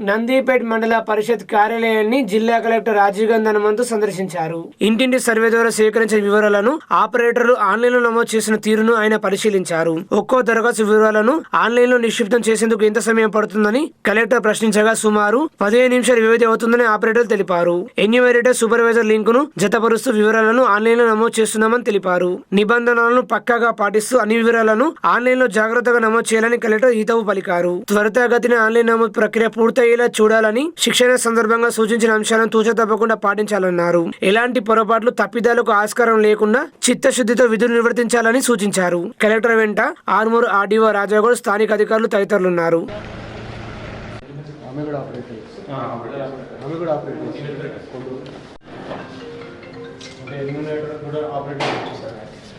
నందిపేట్ మండల పరిషత్ కార్యాలయాన్ని జిల్లా కలెక్టర్ రాజీవ్ గాంధీ హనుమంతు సందర్శించారు. ఇంటింటి సర్వే ద్వారా సేకరించిన వివరాలను ఆపరేటర్లు ఆన్లైన్లో నమోదు చేసిన తీరును ఆయన పరిశీలించారు. ఒక్కో దరఖాస్తు వివరాలను ఆన్లైన్లో నిక్షిప్తం చేసేందుకు ఎంత సమయం పడుతుందని కలెక్టర్ ప్రశ్నించగా సుమారు పదిహేను నిమిషాల వ్యవధి అవుతుందని ఆపరేటర్లు తెలిపారు. ఎన్యూమరేటర్ సూపర్వైజర్ లింక్ను జతపరుస్తూ వివరాలను ఆన్లైన్లో నమోదు చేస్తున్నామని తెలిపారు. నిబంధనలను పక్కాగా పాటిస్తూ అన్ని వివరాలను ఆన్లైన్లో జాగ్రత్తగా నమోదు చేయాలని కలెక్టర్ హితవు పలికారు. త్వరితగతిన ఆన్లైన్ నమోదు ప్రక్రియ అయ్యేలా చూడాలని శిక్షణ సందర్భంగా సూచించిన అంశాలను తూచ తప్పకుండా పాటించాలన్నారు. ఎలాంటి పొరపాట్లు తప్పిదాలకు ఆస్కారం లేకుండా చిత్తశుద్ధితో విధులు నిర్వర్తించాలని సూచించారు. కలెక్టర్ వెంట ఆర్మూరు ఆర్డీఓ రాజాగౌడ్ స్థానిక అధికారులు తదితరులున్నారు.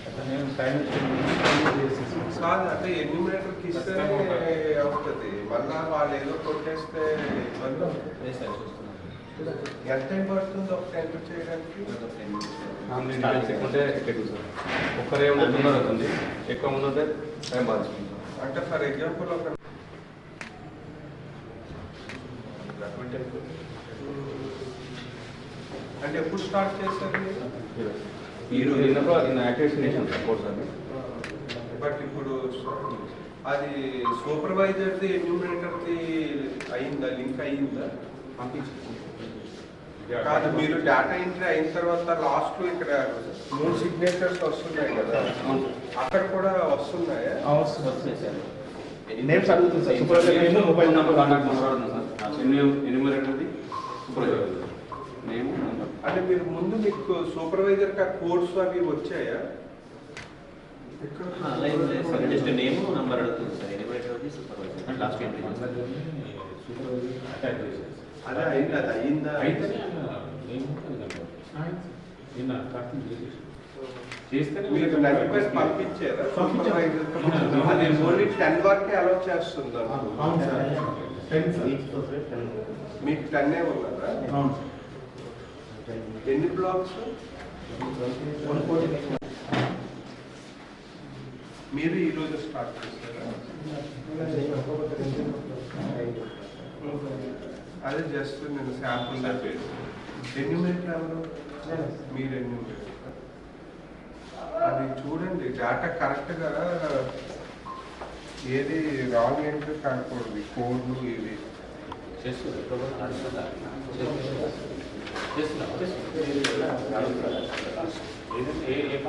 ఉన్నారు నేను టైం కాదు అంటే ఎన్యూమరేటర్కి ఇస్తేనే అవుతుంది. మళ్ళా వాళ్ళు ఏదో కొట్టేస్తే. ఎంత టైం పడుతుంది ఒక టెంట్ చేయడానికి? సార్ ఒక్కరే ఉంటే తొందర అవుతుంది ఎక్కువ మంది టైం బాధిస్తుంది. అంటే ఫర్ ఎగ్జాంపుల్ ఒక అంటే ఎప్పుడు స్టార్ట్ చేస్తారు మీరు? నిన్న యాక్టివేషన్ చేసాను సార్ కోర్స్ అది బట్ ఇప్పుడు అది సూపర్వైజర్ది ఎన్యూమరేటర్ది అయిందా లింక్ అయిందా కాదు మీరు డేటా ఎంట్రీ అయిన తర్వాత లాస్ట్లో ఇక్కడ మూడు సిగ్నేచర్స్ వస్తున్నాయి కదా. అక్కడ కూడా వస్తున్నాయా? నేమ్స్ అడుగుతుంది sir. Supervisor name mobile number contact number అడుగుతుంది సార్. ఎన్యూమరేటర్ది సూపర్వైజర్ నేమ్ నెంబర్ అంటే మీరు ముందు మీకు సూపర్వైజర్ కా కోర్స్ అవి వచ్చాయా? జస్ట్ నేమ్ నంబర్ అడుగుతుంది సార్. ఎలివేటర్ వచ్చి సూపర్వైజర్ లాస్ట్ ఎంట్రీ అదే అయింది అది అయిందా మీరు నడిపేసి పంపించారా? సూపర్వైజర్ అది ఓన్లీ టెన్ వరకే అలౌ చేస్తుందా? అవును సార్. టెన్ సార్ మీకు టెన్ ఏ ఉన్నదా ఎన్ని బ్లాక్స్? One forty. మీరు ఈరోజు స్టార్ట్ చేస్తారా? అదే జస్ట్ నేను శాంపుల్ ఎన్ని మినిట్లు ఎవరు? మీరు ఎన్ని అది చూడండి డేటా కరెక్ట్గా ఏది రాంగ్ ఎంట్రీ కాకూడదు కోడ్లు ఇవి చేస్తున్నా ఏ ఏ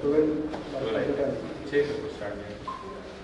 12 by 12. 12.